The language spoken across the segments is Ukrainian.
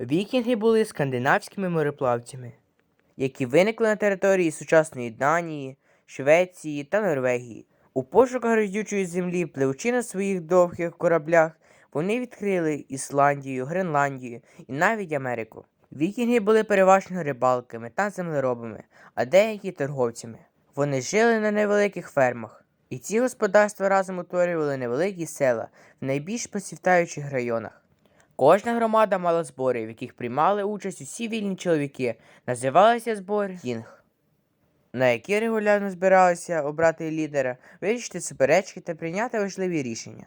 Вікінги були скандинавськими мореплавцями, які виникли на території сучасної Данії, Швеції та Норвегії. У пошуках родючої землі, пливучи на своїх довгих кораблях, вони відкрили Ісландію, Гренландію і навіть Америку. Вікінги були переважно рибалками та землеробами, а деякі торговцями. Вони жили на невеликих фермах, і ці господарства разом утворювали невеликі села в найбільш процвітаючих районах. Кожна громада мала збори, в яких приймали участь усі вільні чоловіки, називалися збори кінг, на які регулярно збиралися обрати лідера, вирішити суперечки та прийняти важливі рішення.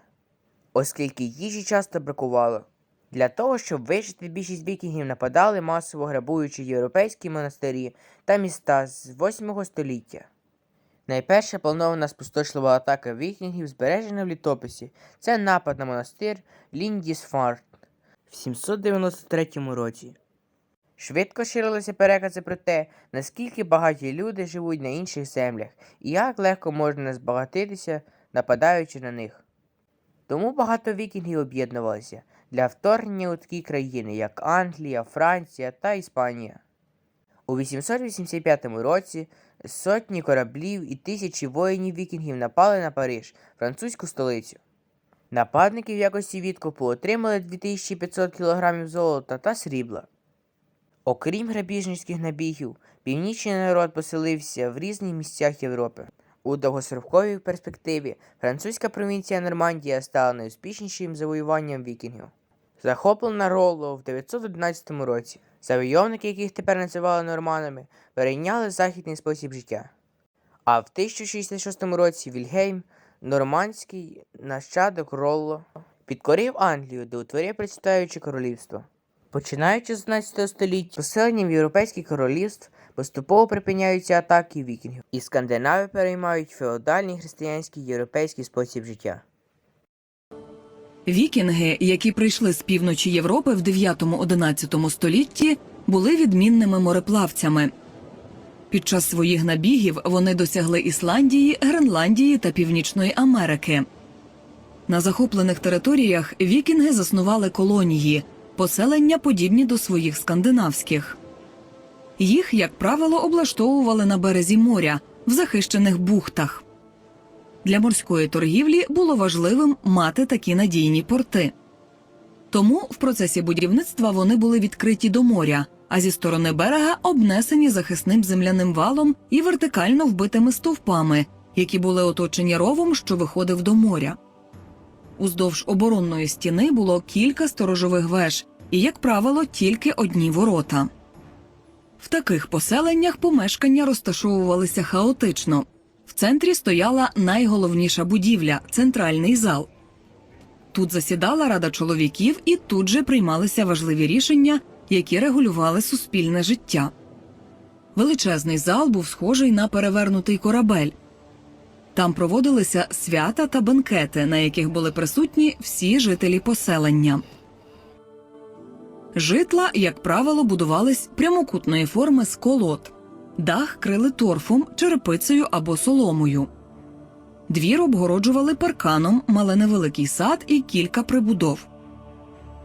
Оскільки їжі часто бракувало. Для того, щоб вижити, більшість вікінгів нападали масово грабуючи європейські монастирі та міста з 8 століття. Найперша планована спустошлива атака вікінгів, збережена в літописі, це напад на монастир Ліндісфарт в 793 році. Швидко ширилися перекази про те, наскільки багаті люди живуть на інших землях і як легко можна збагатитися, нападаючи на них. Тому багато вікінгів об'єднувалися для вторгнення у такі країни, як Англія, Франція та Іспанія. У 885 році сотні кораблів і тисячі воїнів вікінгів напали на Париж, французьку столицю. Нападники в якості відкупу отримали 2500 кг золота та срібла. Окрім грабіжницьких набігів, північний народ поселився в різних місцях Європи. У довгостроковій перспективі французька провінція Нормандія стала найуспішнішим завоюванням вікінгів. Захоплена Ролло в 911 році. Завойовники, яких тепер називали норманами, перейняли західний спосіб життя. А в 1066 році Вільгельм, нормандський нащадок Ролло, підкорив Англію, де утворив процвітаюче королівство. Починаючи з 11 століття, поселенням європейських королівств поступово припиняються атаки вікінгів, і скандинави переймають феодальний християнський європейський спосіб життя. Вікінги, які прийшли з півночі Європи в 9-11 столітті, були відмінними мореплавцями. Під час своїх набігів вони досягли Ісландії, Гренландії та Північної Америки. На захоплених територіях вікінги заснували колонії, поселення подібні до своїх скандинавських. Їх, як правило, облаштовували на березі моря в захищених бухтах. Для морської торгівлі було важливим мати такі надійні порти. Тому в процесі будівництва вони були відкриті до моря, а зі сторони берега обнесені захисним земляним валом і вертикально вбитими стовпами, які були оточені ровом, що виходив до моря. Уздовж оборонної стіни було кілька сторожових веж і, як правило, тільки одні ворота. В таких поселеннях помешкання розташовувалися хаотично. В центрі стояла найголовніша будівля центральний зал. Тут засідала рада чоловіків, і тут же приймалися важливі рішення, які регулювали суспільне життя. Величезний зал був схожий на перевернутий корабель. Там проводилися свята та бенкети, на яких були присутні всі жителі поселення. Житла, як правило, будувались прямокутної форми з колод. Дах крили торфом, черепицею або соломою. Двір обгороджували парканом, мали невеликий сад і кілька прибудов.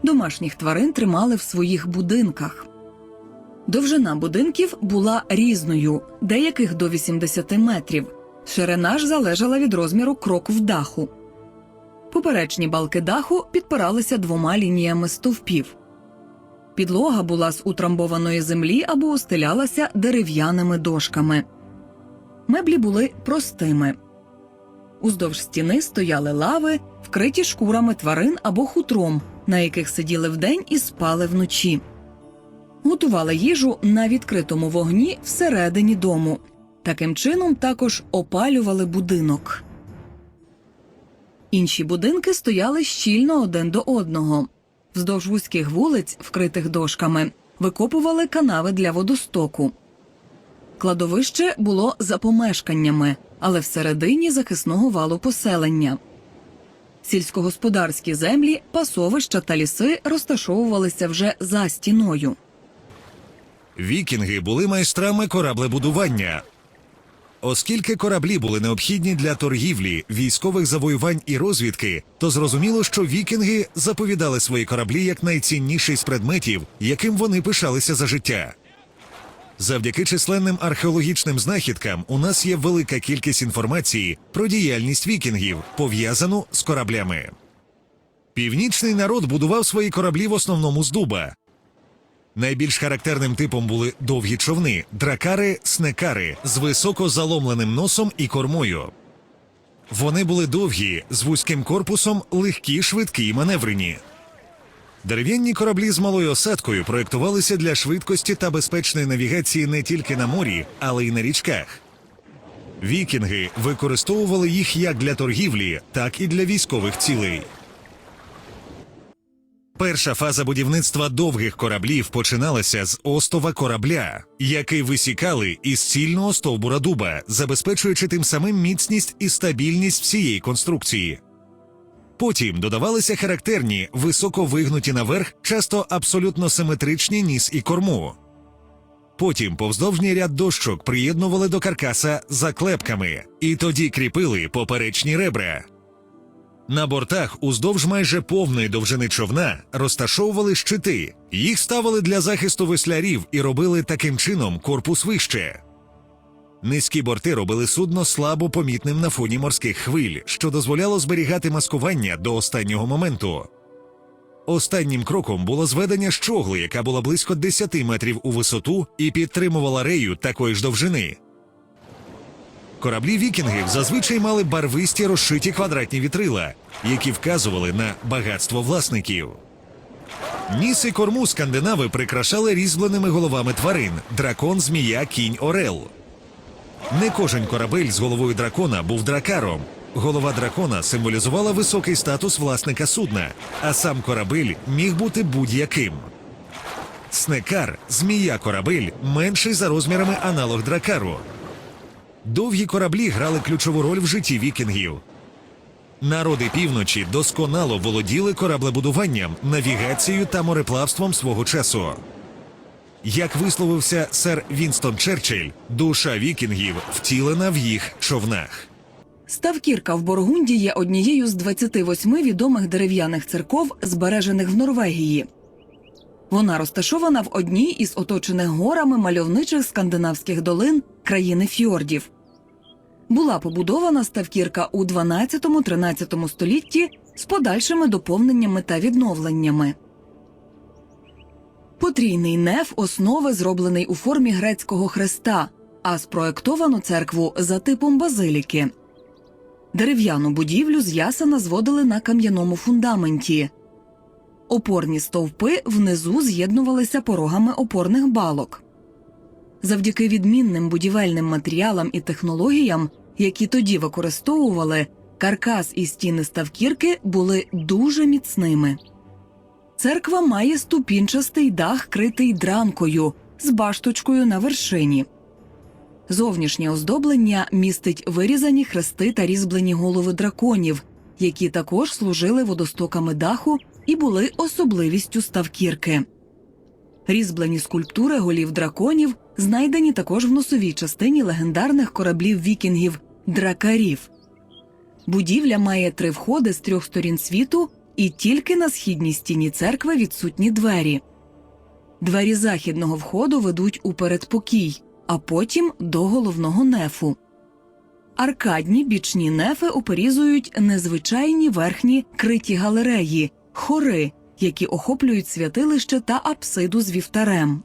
Домашніх тварин тримали в своїх будинках. Довжина будинків була різною, деяких до 80 метрів. Ширина ж залежала від розміру кроків даху. Поперечні балки даху підпиралися двома лініями стовпів. Підлога була з утрамбованої землі або устилялася дерев'яними дошками. Меблі були простими. Уздовж стіни стояли лави, вкриті шкурами тварин або хутром, на яких сиділи вдень і спали вночі. Готували їжу на відкритому вогні всередині дому. Таким чином також опалювали будинок. Інші будинки стояли щільно один до одного. Вздовж вузьких вулиць, вкритих дошками, викопували канави для водостоку. Кладовище було за помешканнями, але всередині захисного валу поселення. Сільськогосподарські землі, пасовища та ліси розташовувалися вже за стіною. Вікінги були майстрами кораблебудування. Оскільки кораблі були необхідні для торгівлі, військових завоювань і розвідки, то зрозуміло, що вікінги заповідали свої кораблі як найцінніший з предметів, яким вони пишалися за життя. Завдяки численним археологічним знахідкам у нас є велика кількість інформації про діяльність вікінгів, пов'язану з кораблями. Північний народ будував свої кораблі в основному з дуба. Найбільш характерним типом були довгі човни, дракари, снекари з високо заломленим носом і кормою. Вони були довгі, з вузьким корпусом, легкі, швидкі і маневрені. Дерев'яні кораблі з малою осадкою проєктувалися для швидкості та безпечної навігації не тільки на морі, але й на річках. Вікінги використовували їх як для торгівлі, так і для військових цілей. Перша фаза будівництва довгих кораблів починалася з остова корабля, який висікали із цільного стовбура дуба, забезпечуючи тим самим міцність і стабільність всієї конструкції. Потім додавалися характерні, високо вигнуті наверх, часто абсолютно симетричні ніс і корму. Потім повздовжній ряд дощок приєднували до каркаса заклепками, і тоді кріпили поперечні ребра. На бортах уздовж майже повної довжини човна розташовували щити. Їх ставили для захисту веслярів і робили таким чином корпус вище. Низькі борти робили судно слабо помітним на фоні морських хвиль, що дозволяло зберігати маскування до останнього моменту. Останнім кроком було зведення щогли, яка була близько 10 метрів у висоту і підтримувала рею такої ж довжини. Кораблі вікінгів зазвичай мали барвисті розшиті квадратні вітрила, які вказували на багатство власників. Ніс і корму скандинави прикрашали різьбленими головами тварин дракон, змія, кінь, орел. Не кожен корабель з головою дракона був дракаром. Голова дракона символізувала високий статус власника судна, а сам корабель міг бути будь-яким. Снекар, змія корабель, менший за розмірами аналог дракару. Довгі кораблі грали ключову роль в житті вікінгів. Народи півночі досконало володіли кораблебудуванням, навігацією та мореплавством свого часу. Як висловився сер Вінстон Черчилль, душа вікінгів втілена в їх човнах. Ставкірка в Боргунді є однією з 28 відомих дерев'яних церков, збережених в Норвегії. Вона розташована в одній із оточених горами мальовничих скандинавських долин країни фьордів. Була побудована ставкірка у 12-13 столітті з подальшими доповненнями та відновленнями. Потрійний неф основи зроблений у формі грецького хреста, а спроектовану церкву за типом базиліки. Дерев'яну будівлю з ясена зводили на кам'яному фундаменті. Опорні стовпи внизу з'єднувалися порогами опорних балок. Завдяки відмінним будівельним матеріалам і технологіям, які тоді використовували, каркас і стіни ставкірки були дуже міцними. Церква має ступінчастий дах, критий дранкою з башточкою на вершині. Зовнішнє оздоблення містить вирізані хрести та різьблені голови драконів, які також служили водостоками даху і були особливістю ставкірки. Різьблені скульптури голів драконів знайдені також в носовій частині легендарних кораблів вікінгів дракарів. Будівля має три входи з трьох сторін світу, і тільки на східній стіні церкви відсутні двері. Двері західного входу ведуть у передпокій, а потім до головного нефу. Аркадні бічні нефи оперізують незвичайні верхні криті галереї, хори, які охоплюють святилище та апсиду з вівтарем.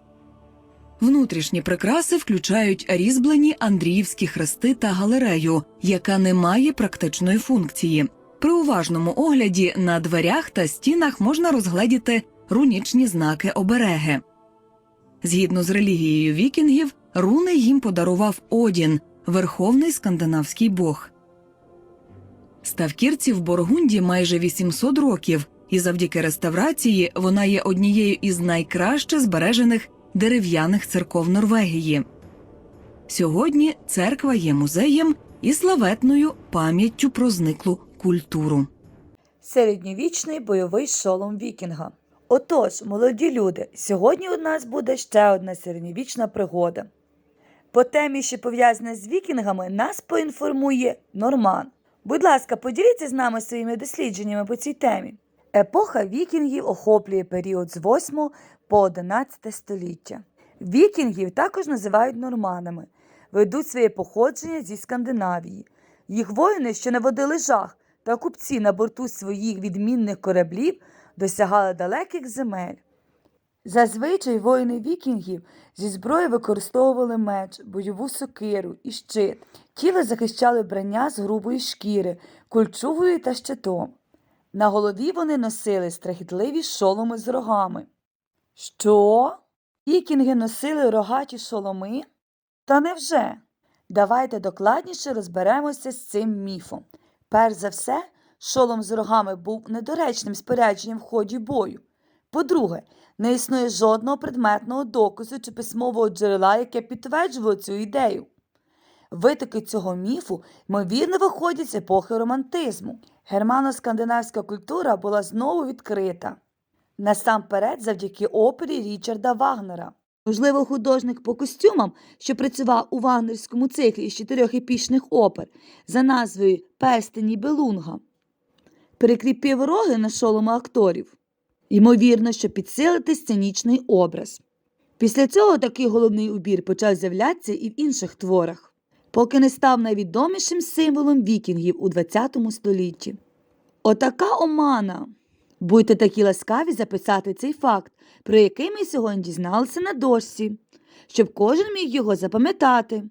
Внутрішні прикраси включають різьблені Андріївські хрести та галерею, яка не має практичної функції. При уважному огляді на дверях та стінах можна розгледіти рунічні знаки обереги. Згідно з релігією вікінгів, руни їм подарував Одін, верховний скандинавський бог. Ставкірці в Боргунді майже 800 років, і завдяки реставрації вона є однією із найкраще збережених дерев'яних церков Норвегії. Сьогодні церква є музеєм і славетною пам'яттю про зниклу культуру. середньовічний бойовий шолом вікінга. Отож, молоді люди, сьогодні у нас буде ще одна середньовічна пригода. По темі, що пов'язана з вікінгами, нас поінформує Норман. Будь ласка, поділіться з нами своїми дослідженнями по цій темі. Епоха вікінгів охоплює період з 8 по 11 століття. Вікінгів також називають норманами, ведуть своє походження зі Скандинавії. Їх воїни, що наводили жах, та купці на борту своїх відмінних кораблів досягали далеких земель. Зазвичай воїни вікінгів зі зброї використовували меч, бойову сокиру і щит. Тіло захищали брання з грубої шкіри, кольчугою та щитом. На голові вони носили страхітливі шоломи з рогами. Що? Вікінги носили рогаті шоломи? Та невже? Давайте докладніше розберемося з цим міфом. Перш за все, шолом з рогами був недоречним спорядженням в ході бою. По-друге, не існує жодного предметного доказу чи письмового джерела, яке підтверджувало цю ідею. Витоки цього міфу, ймовірно, виходять з епохи романтизму. Германо-скандинавська культура була знову відкрита. Насамперед завдяки опері Річарда Вагнера. Можливо, художник по костюмам, що працював у вагнерському циклі із чотирьох епічних опер за назвою Перстені Белунга, перекріпив роги на шоломи акторів. Ймовірно, щоб підсилити сценічний образ. Після цього такий головний убір почав з'являтися і в інших творах, поки не став найвідомішим символом вікінгів у ХХ столітті. Отака омана. Будьте такі ласкаві записати цей факт, про який ми сьогодні дізналися на дошці, щоб кожен міг його запам'ятати.